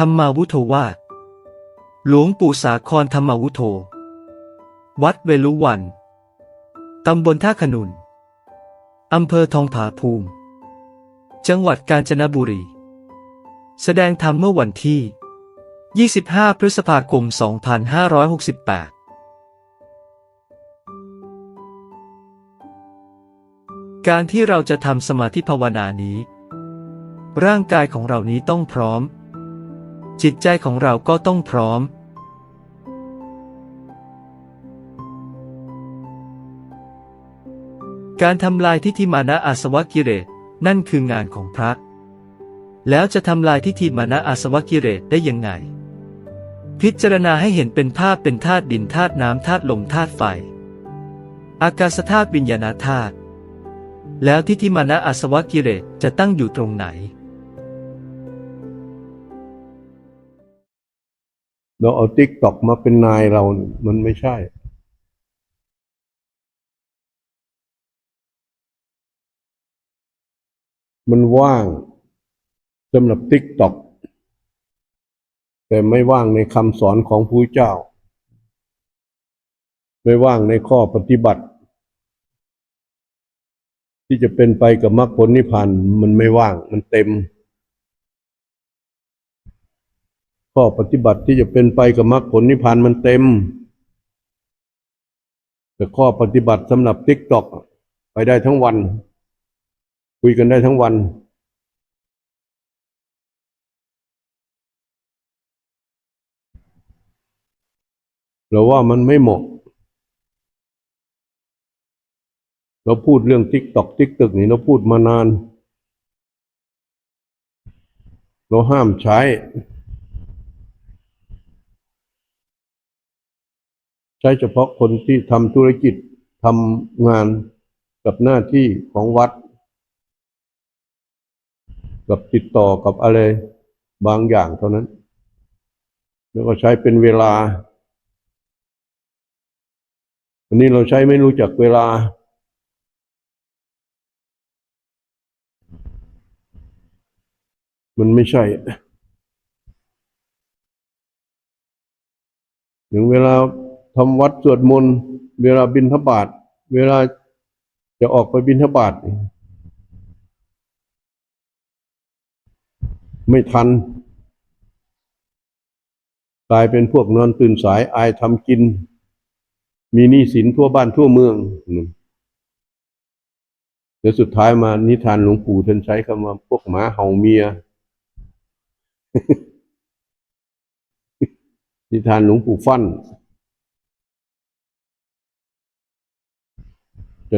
ธรรมาวุโธวาหลวงปู่สาครธรรมาวุโธ วัดเวลุวัน ตำบลท่าขนุน อำเภอทองผาภูมิ จังหวัดกาญจนบุรี แสดงธรรมเมื่อวันที่ 25 พฤษภาคม 2568การที่เราจะทำสมาธิภาวนานี้ ร่างกายของเรานี้ต้องพร้อม จิตใจของเราก็ต้องพร้อม การทำลายทิฏฐิมานะอาสวะกิเลสนั่นคืองานของพระ แล้วจะทำลายทิฏฐิมานะอาสวะกิเลสได้ยังไง พิจารณาให้เห็นเป็นภาพเป็นธาตุดินธาตุน้ำธาตุลมธาตุไฟ อากาศธาตุวิญญาณธาตุแล้วทิฏฐิมานะอาสวะกิเลสจะตั้งอยู่ตรงไหน เราเอาติ๊กตอกมาเป็นนายเรา มันไม่ใช่ มันว่างสำหรับติ๊กตอกแต่ไม่ว่างในคำสอนของผู้เจ้า ไม่ว่างในข้อปฏิบัติ ที่จะเป็นไปกับมรรคผลนิพพานมันไม่ว่างมันเต็ม ข้อปฏิบัติที่จะเป็นไปกับมรรคผลนิพพานมันเต็ม แต่ข้อปฏิบัติสำหรับทิกตอกไปได้ทั้งวัน คุยกันได้ทั้งวัน เราว่ามันไม่เหมาะ เราพูดเรื่องทิกตอกทิกตึกนี่เราพูดมานาน เราห้ามใช้ ใช้เฉพาะคนที่ทำธุรกิจทำงานกับหน้าที่ของวัด กับติดต่อกับอะไรบางอย่างเท่านั้น แล้วก็ใช้เป็นเวลา อันนี้เราใช้ไม่รู้จักเวลา มันไม่ใช่ถึงเวลา ทำวัดสวดมนต์เวลาบิณฑบาตเวลาจะออกไปบิณฑบาตไม่ทัน กลายเป็นพวกนอนตื่นสายอายทำกิน มีหนี้สินทั่วบ้านทั่วเมืองเดี๋ยวสุดท้ายมานิทานหลวงปู่ท่านใช้คำว่าพวกหมาเห่าเมีย นิทานหลวงปู่ฟั่น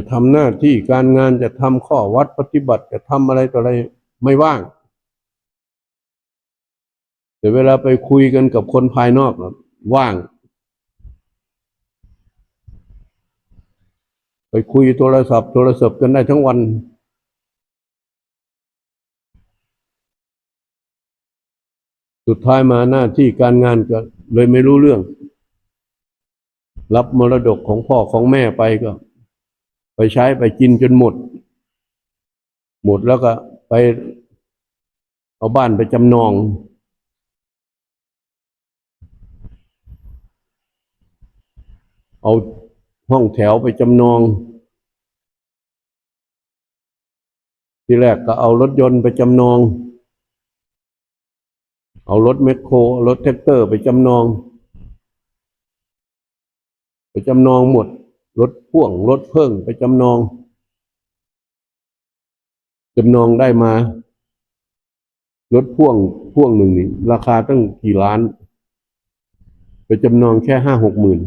จะทำหน้าที่การงานจะทำข้อวัดปฏิบัติจะทำอะไรต่ออะไรไม่ว่าง แต่เวลาไปคุยกันกับคนภายนอกว่าง ไปคุยโทรศัพท์โทรศัพท์กันได้ทั้งวันสุดท้ายมาหน้าที่การงานก็เลยไม่รู้เรื่อง รับมรดกของพ่อของแม่ไปก็ ไปใช้ไปกินจนหมด หมดแล้วก็ไปเอาบ้านไปจำนอง เอาห้องแถวไปจำนอง ที่แรกก็เอารถยนต์ไปจำนอง เอารถแมคโครรถแท็กเตอร์ไปจำนอง ไปจำนองหมด รถพ่วงรถเพิ่งไปจำนองจำนองได้มารถพ่วงพ่วงหนึ่งนี่ราคาตั้งกี่ล้าน ไปจำนองแค่ห้าหกหมื่น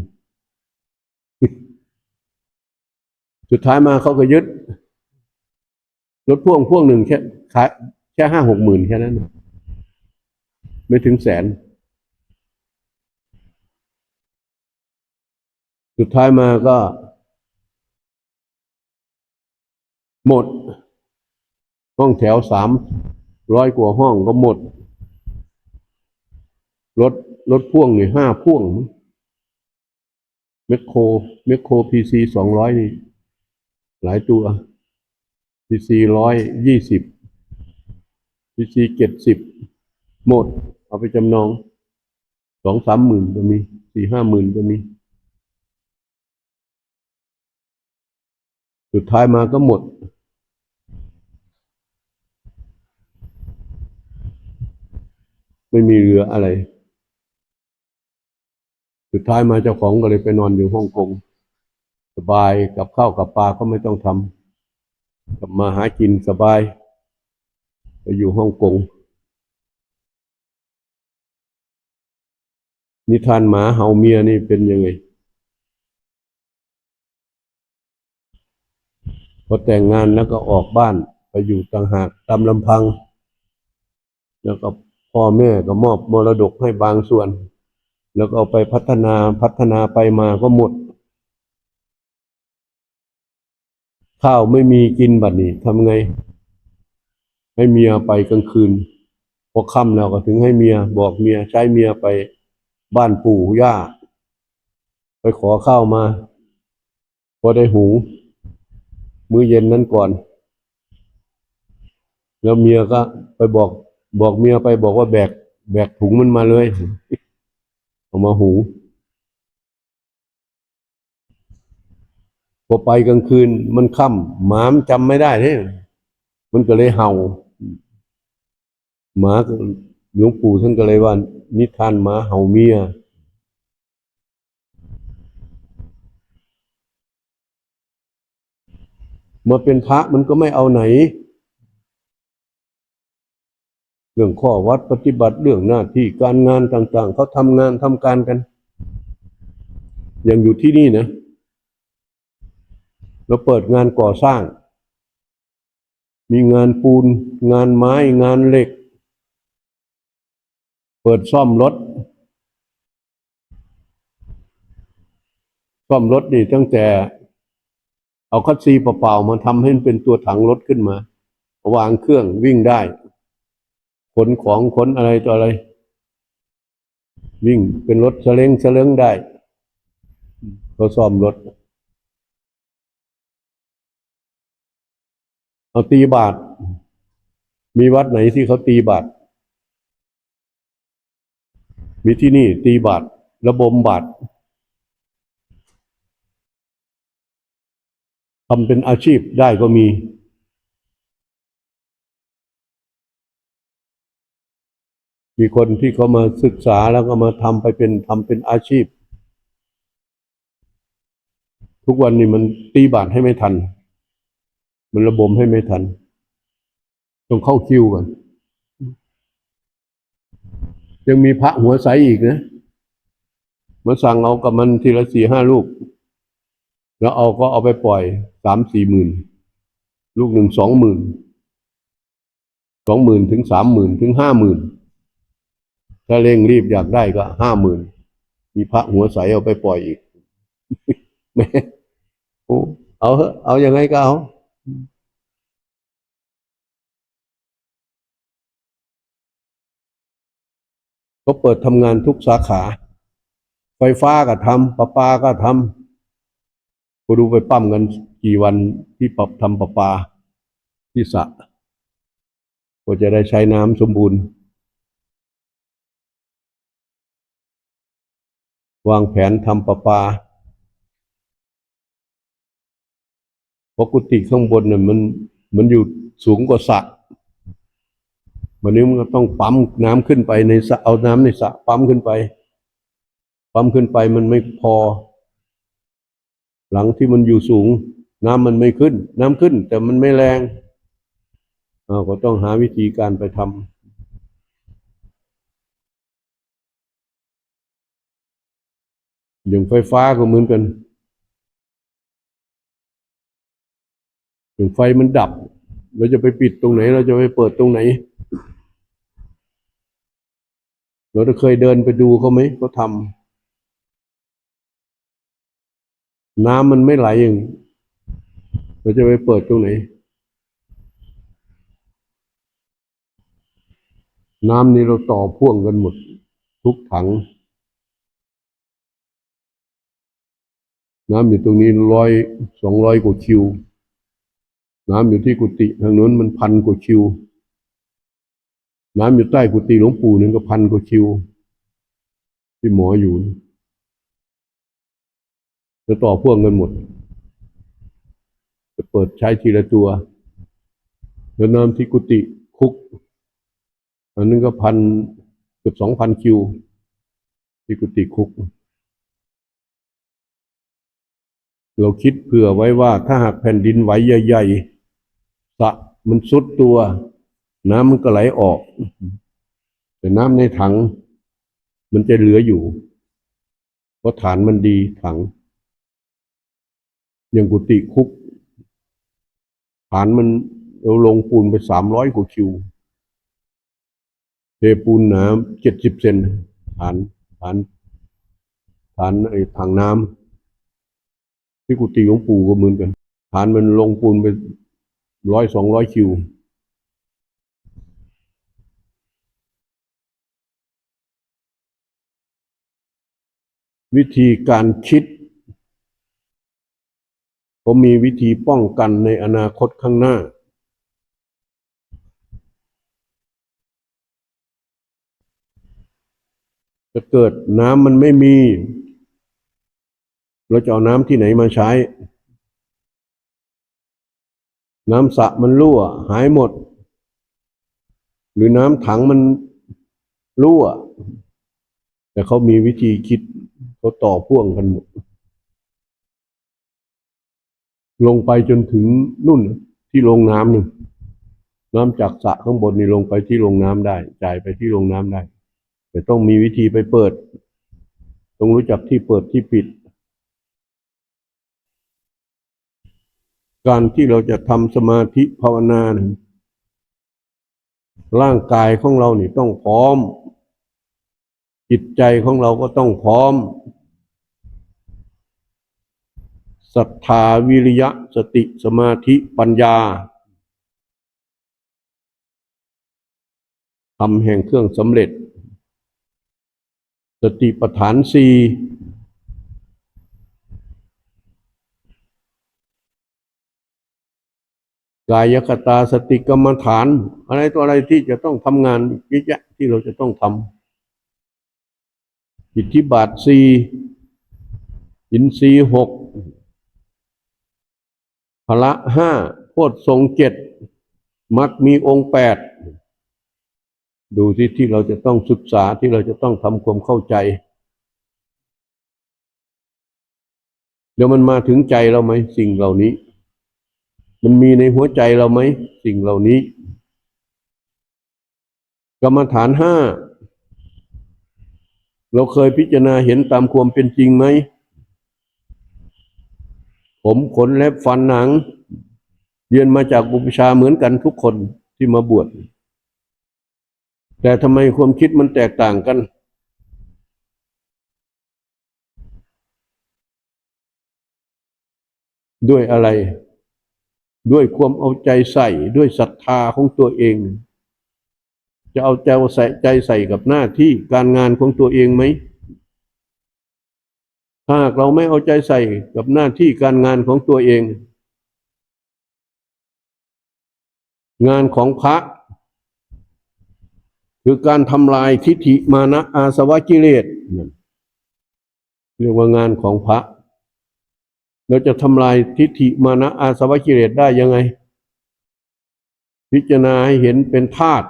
สุดท้ายมาเขาก็ยึด รถพ่วงพ่วงหนึ่งแค่ขายแค่ห้าหกหมื่นแค่นั้น ไม่ถึงแสน สุดท้ายมาก็ หมด ห้องแถวสามร้อยกว่าห้องก็หมด รถรถพ่วงนี่ห้าพ่วงเมคโครเมคโครพีซีสองร้อยนี่ หลายตัวพีซีร้อยยี่สิบพีซีเจ็ดสิบหมด เอาไปจำนองสองสามหมื่นก็มีสี่ห้าหมื่นก็มี สุดท้ายมาก็หมด ไม่มีเหลืออะไร สุดท้ายมาเจ้าของก็เลยไปนอนอยู่ฮ่องกงสบายกับข้าวกับปลาก็ไม่ต้องทำกลับมาหากินสบาย ไปอยู่ฮ่องกงนิทานหมาเห่าเมียนี่เป็นยังไง อแต่งงานแล้วก็ออกบ้านไปอยู่ต่างหากตามลำพัง แล้วก็พ่อแม่ก็มอบมรดกให้บางส่วน แล้วก็เอาไปพัฒนาพัฒนาไปมาก็หมด ข้าวไม่มีกินบัดนี้ทำไง ให้เมียไปกลางคืนพอค่ำแล้วก็ถึงให้เมียบอกเมียใช้เมียไปบ้านปู่ย่า ไปขอข้าวมา พอได้หุง มื้อเย็นนั้นก่อน แล้วเมียก็ไปบอก บอกเมียไปบอกว่าแบก แบกถุงมันมาเลยเอามาหุงพอไปกลางคืนมันค่ำหมามจำไม่ได้เนี่ยมันก็เลยเห่า หมาหลวงปู่ท่านก็เลยว่า นิทานหมาเห่าเมีย มาเป็นพระมันก็ไม่เอาไหน เรื่องข้อวัดปฏิบัติเรื่องหน้าที่การงานต่าง ๆเขาทำงานทำการกันอย่างอยู่ที่นี่นะเราเปิดงานก่อสร้าง มีงานปูน งานไม้งานเหล็ก เปิดซ่อมรถซ่อมรถนี่ตั้งแต่ เอาคัดซีเปล่าๆมาทำให้เป็นตัวถังรถขึ้นมา วางเครื่องวิ่งได้ ขนของขนอะไรต่ออะไร วิ่งเป็นรถเสล้งสลงได้เขาซ่อมรถ เอาตีบาท มีวัดไหนที่เขาตีบาท มีที่นี่ตีบาทระบมบาท ทำเป็นอาชีพได้ก็มีมีคนที่เขามาศึกษาแล้วก็มาทำไปเป็นทำเป็นอาชีพ ทุกวันนี้มันตีบาทให้ไม่ทัน มันระบมให้ไม่ทัน ต้องเข้าคิวก่อนยังมีพระหัวใสอีกนะมาสั่งเอากับมันทีละสี่ห้าลูก แล้วเอาก็เอาไปปล่อย สามสี่หมื่นลูกหนึ่งสองหมื่นสองหมื่นถึงสามหมื่นถึงห้าหมื่นถ้าเร่งรีบอยากได้ก็ห้าหมื่นมีพระหัวใสเอาไปปล่อยอีกแม่โอ้เอาเถอะเอาอยัางไงก็เอาก็เปิดทำงานทุกสาขา ไฟฟ้าก็ทำประปาก็ทำ ก็ดูไปปั้มกันกี่วันที่ปรับทำประปาที่สระก็จะได้ใช้น้ำสมบูรณ์ วางแผนทำประปาเพราะกุฏิข้างบนเนี่ยมันมันอยู่สูงกว่าสระวันนี้มันก็ต้องปั๊มน้ำขึ้นไปในสระเอาน้ำในสระปั๊มขึ้นไป ปั๊มขึ้นไปมันไม่พอ หลังที่มันอยู่สูง น้ำมันไม่ขึ้น น้ำขึ้น แต่มันไม่แรงเราก็ต้องหาวิธีการไปทำอย่างไฟฟ้าก็เหมือนกันอย่างไฟมันดับ เราจะไปปิดตรงไหน เราจะไปเปิดตรงไหน เราจะเคยเดินไปดูเขาไหมเขาทำ น้ำมันไม่ไหลอย่างเราจะไปเปิดตรงไหน น้ำนี่เราต่อพ่วงกันหมด ทุกถัง น้ำอยู่ตรงนี้ร้อยสองร้อยกว่าคิว น้ำอยู่ที่กุฏิทางนู้นมันพันกว่าคิว น้ำอยู่ใต้กุฏิหลวงปู่หนึ่งก็พันกว่าคิว ที่หมออยู่ จะต่อพ่วงกันหมด จะเปิดใช้ทีละตัว แล้วน้ำที่กุฏิคุก อันนึงก็พันเกือบสองพันคิว ที่กุฏิคุก เราคิดเผื่อไว้ว่าถ้าหากแผ่นดินไหวใหญ่ๆสะมันซุดตัว น้ำมันก็ไหลออก แต่น้ำในถังมันจะเหลืออยู่ เพราะฐานมันดีถัง อย่างกุฏิคุกฐานมันเราลงปูนไปสามร้อยกว่าคิวเทปูนหนาเจ็ดสิบเซนฐานฐานฐานไอ้ถังน้ำที่กุฏิหลวงปู่ก็เหมือนกันฐานมันลงปูนไปร้อยสองร้อยคิววิธีการคิด ผมมีวิธีป้องกันในอนาคตข้างหน้า จะเกิดน้ำมันไม่มี เราจะเอาน้ำที่ไหนมาใช้ น้ำสระมันรั่ว หายหมด หรือน้ำถังมันรั่ว แต่เขามีวิธีคิดเขาต่อพ่วงกันหมด ลงไปจนถึงนุ่นที่ลงน้ำหนึ่งน้ำจากสระข้างบนนี่ลงไปที่ลงน้ำได้ จ่ายไปที่ลงน้ำได้ แต่ต้องมีวิธีไปเปิด ต้องรู้จักที่เปิดที่ปิด การที่เราจะทำสมาธิภาวนาเนี่ยร่างกายของเรานี่ต้องพร้อม จิตใจของเราก็ต้องพร้อม ศรัทธาวิริยะสติสมาธิปัญญาทำแห่งเครื่องสำเร็จ สติปัฏฐานสี่กายคตาสติกรรมฐาน อะไรตัวอะไรที่จะต้องทำงานเยอะแยะที่เราจะต้องทำอิทธิบาทสี่อินทรีหก พละห้าโพชทรงเจ็ดมักมีองค์แปดดูที่ที่เราจะต้องศึกษาที่เราจะต้องทำความเข้าใจ เดี๋ยวมันมาถึงใจเราไหมสิ่งเหล่านี้ มันมีในหัวใจเราไหมสิ่งเหล่านี้ กรรมฐานห้าเราเคยพิจารณาเห็นตามความเป็นจริงไหม ผมขนเล็บฟันหนัง เรียนมาจากบุปชาเหมือนกันทุกคนที่มาบวช แต่ทำไมความคิดมันแตกต่างกัน ด้วยอะไร ด้วยความเอาใจใส่ด้วยศรัทธาของตัวเอง จะเอาใจใส่ใจใส่กับหน้าที่การงานของตัวเองไหม หากเราไม่เอาใจใส่กับหน้าที่การงานของตัวเอง งานของพระ คือการทำลายทิฏฐิมานะอาสวะกิเลสเรียกว่างานของพระ เราจะทำลายทิฏฐิมานะอาสวะกิเลสได้ยังไง พิจารณาให้เห็นเป็นธาตุ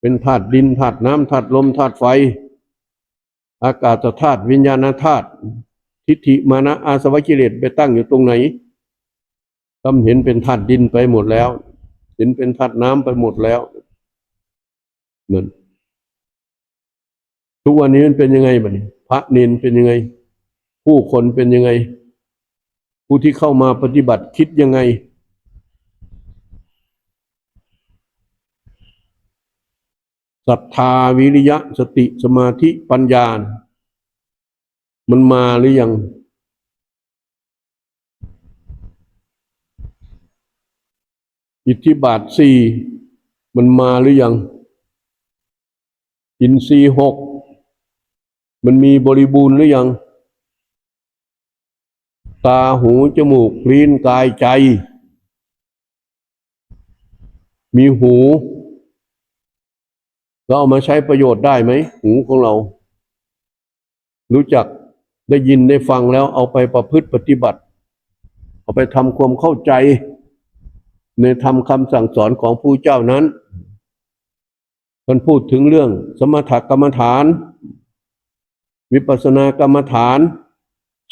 เป็นธาตุดินธาตุน้ำธาตุลมธาตุไฟ อากาศธาตุวิญญาณธาตุทิฏฐิมานะอาสวะกิเลสไปตั้งอยู่ตรงไหนทำเห็นเป็นธาตุดินไปหมดแล้ว เห็นเป็นธาตุน้ำไปหมดแล้วนั่นทุกวันนี้มันเป็นยังไงบ้านี้พระเนนเป็นยังไง ผู้คนเป็นยังไง ผู้ที่เข้ามาปฏิบัติคิดยังไง ศรัทธาวิริยะสติสมาธิปัญญา มันมาหรือยัง อิทธิบาทสี่มันมาหรือยัง อินทรีหกมันมีบริบูรณ์หรือยัง ตาหูจมูกลิ้นกายใจ มีหู เราเอามาใช้ประโยชน์ได้ไหมหูของเรา รู้จักได้ยินได้ฟังแล้วเอาไปประพฤติปฏิบัติ เอาไปทำความเข้าใจ ในธรรมคำสั่งสอนของผู้เจ้านั้นท่านพูดถึงเรื่องสมถกรรมฐาน วิปัสสนากรรมฐาน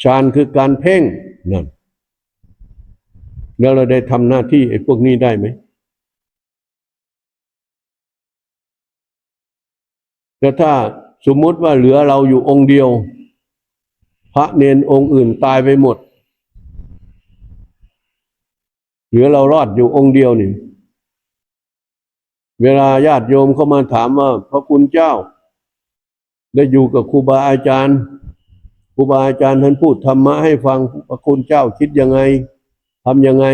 ฌานคือการเพ่งนั่นแล้วเราได้ทำหน้าที่ไอ้พวกนี้ได้ไหม แต่ถ้าสมมุติว่าเหลือเราอยู่องค์เดียว พระเนนองค์อื่นตายไปหมด เหลือเรารอดอยู่องค์เดียวนี่ เวลาญาติโยมเข้ามาถามว่า พระคุณเจ้า ได้อยู่กับครูบาอาจารย์ครูบาอาจารย์ท่านพูดธรรมะให้ฟังพระคุณเจ้าคิดยังไงทำยังไง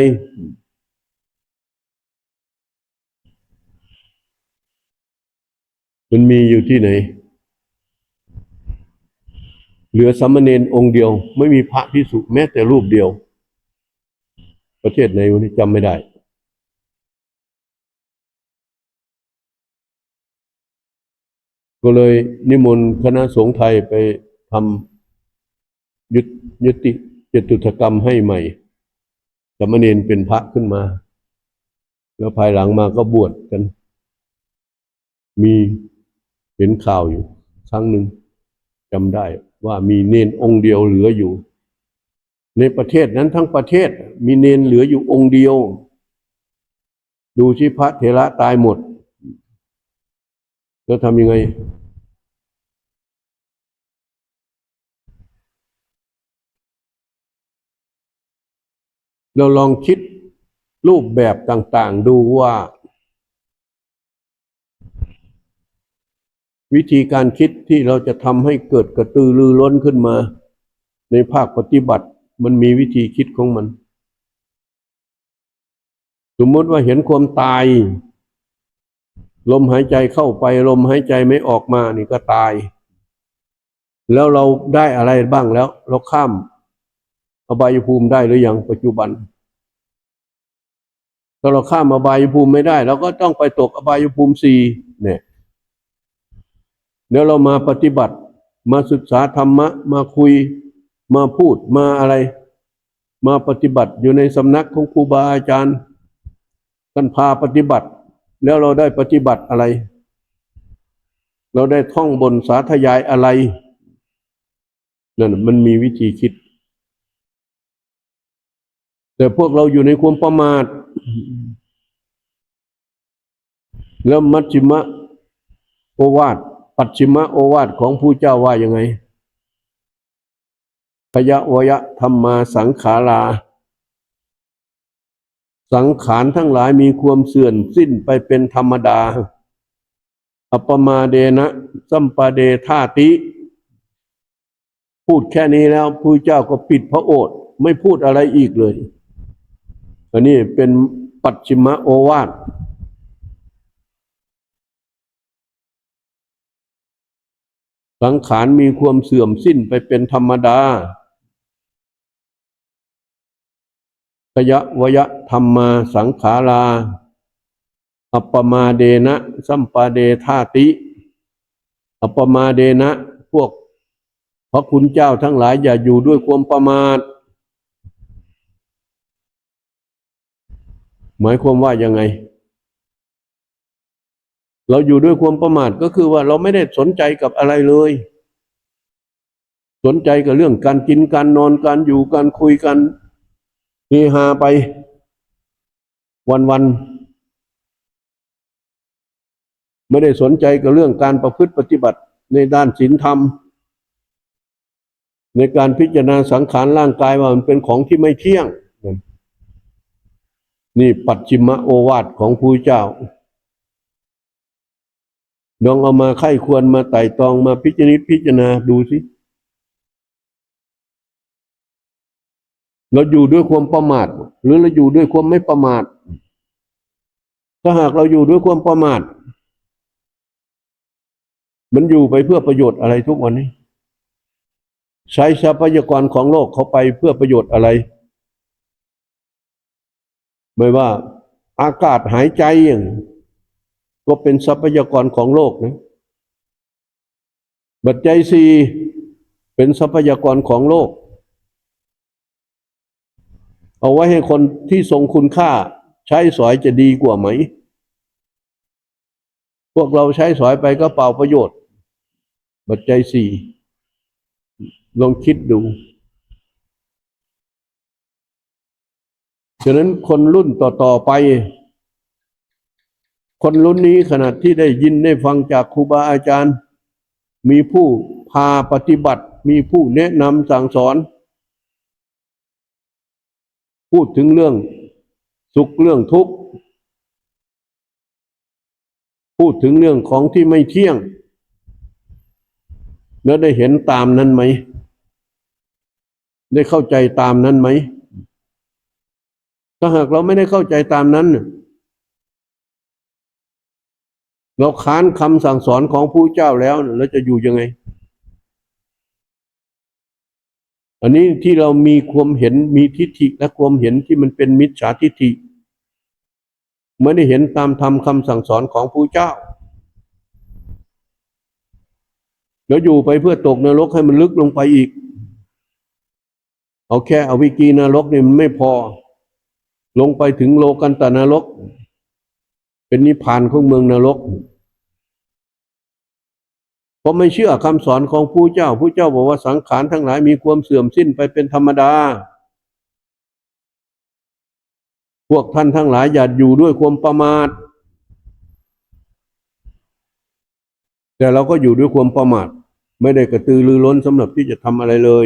มันมีอยู่ที่ไหน เหลือสามเณรองค์เดียว ไม่มีพระพิสุแม้แต่รูปเดียว ประเทศไหนวันนี้จำไม่ได้ก็เลยนิมนต์คณะสงฆ์ไทยไปทำยุตยุติจตุถกรรมให้ใหม่สามเณรเป็นพระขึ้นมา แล้วภายหลังมาก็บวชกัน มี เห็นข่าวอยู่ ครั้งหนึ่งจำได้ว่ามีเนนองค์เดียวเหลืออยู่ ในประเทศนั้นทั้งประเทศมีเนนเหลืออยู่องค์เดียว ดูชิพระเถระตายหมด แล้วทำยังไง เราลองคิดรูปแบบต่าง ๆ ดูว่า วิธีการคิดที่เราจะทำให้เกิดกระตือรือร้นขึ้นมา ในภาคปฏิบัติมันมีวิธีคิดของมัน สมมติว่าเห็นความตาย ลมหายใจเข้าไปลมหายใจไม่ออกมานี่ก็ตาย แล้วเราได้อะไรบ้างแล้ว เราข้ามอบายภูมิได้หรือยังปัจจุบันถ้าเราข้ามอบายภูมิไม่ได้เราก็ต้องไปตกอบายภูมิสี่เนี่ย เดี๋ยวเรามาปฏิบัติ มาศึกษาธรรมะ มาคุย มาพูดมาอะไร มาปฏิบัติอยู่ในสำนักของครูบาอาจารย์ท่านพาปฏิบัติ แล้วเราได้ปฏิบัติอะไร เราได้ท่องบนสาธยายอะไรนั่นมันมีวิธีคิด แต่พวกเราอยู่ในความประมาทแล้วมัชฌิมะโอวาท ปัจฉิมโอวาทของผู้เจ้าว่ายังไงขยะวยะธรรมาสังขารา สังขารทั้งหลายมีความเสื่อมสิ้นไปเป็นธรรมดา อัปมาเดนะสัมปาเดธาติ พูดแค่นี้แล้วผู้เจ้าก็ปิดพระโอษฐ์ไม่พูดอะไรอีกเลย อันนี้เป็นปัจฉิมโอวาท สังขารมีความเสื่อมสิ้นไปเป็นธรรมดาขยะวยะธรรมาสังขาราอัปมาเดนะสัมปาเดธาติ อัปปมาเดนะ พวกพระคุณเจ้าทั้งหลายอย่าอยู่ด้วยความประมาท หมายความว่ายังไง เราอยู่ด้วยความประมาทก็คือว่าเราไม่ได้สนใจกับอะไรเลย สนใจกับเรื่องการกินการนอนการอยู่การคุยกันเฮฮาไป วันๆไม่ได้สนใจกับเรื่องการประพฤติปฏิบัติในด้านศีลธรรม ในการพิจารณาสังขารร่างกายว่ามันเป็นของที่ไม่เที่ยง นี่ปัจฉิมโอวาทของผู้เจ้า ลองเอามาไข้ควรมาไต่ตองมาพิจารณาพิจารณาดูสิ เราอยู่ด้วยความประมาท หรือเราอยู่ด้วยความไม่ประมาท ถ้าหากเราอยู่ด้วยความประมาท มันอยู่ไปเพื่อประโยชน์อะไรทุกวันนี้ ใช้ทรัพยากรของโลกเขาไปเพื่อประโยชน์อะไร ไม่ว่าอากาศหายใจอย่าง ก็เป็นทรัพยากรของโลกนะปัจจัยสี่เป็นทรัพยากรของโลก เอาไว้ให้คนที่ทรงคุณค่าใช้สอยจะดีกว่าไหม พวกเราใช้สอยไปก็เปล่าประโยชน์ปัจจัยสี่ลองคิดดู ฉะนั้นคนรุ่นต่อ ๆ ไป คนรุ่นนี้ขณะที่ได้ยินได้ฟังจากครูบาอาจารย์ มีผู้พาปฏิบัติ มีผู้แนะนำสั่งสอน พูดถึงเรื่องสุขเรื่องทุกข์ พูดถึงเรื่องของที่ไม่เที่ยง แล้วได้เห็นตามนั้นไหม ได้เข้าใจตามนั้นไหมถ้าหากเราไม่ได้เข้าใจตามนั้นน่ะ เราค้านคำสั่งสอนของผู้เจ้าแล้วเราจะอยู่ยังไง อันนี้ที่เรามีความเห็นมีทิฏฐิและความเห็นที่มันเป็นมิจฉาทิฏฐิไม่ได้เห็นตามธรรมคำสั่งสอนของผู้เจ้าแล้วอยู่ไปเพื่อตกนรกให้มันลึกลงไปอีก เอาแค่อวิกีนรกเนี่ยมันไม่พอ ลงไปถึงโลกันตนรก เป็นนิพพานของเมืองนรกเพราะไม่เชื่อคำสอนของผู้เจ้า ผู้เจ้าบอกว่าสังขารทั้งหลายมีความเสื่อมสิ้นไปเป็นธรรมดา พวกท่านทั้งหลายอย่าอยู่ด้วยความประมาท แต่เราก็อยู่ด้วยความประมาท ไม่ได้กระตือรือร้นสำหรับที่จะทำอะไรเลย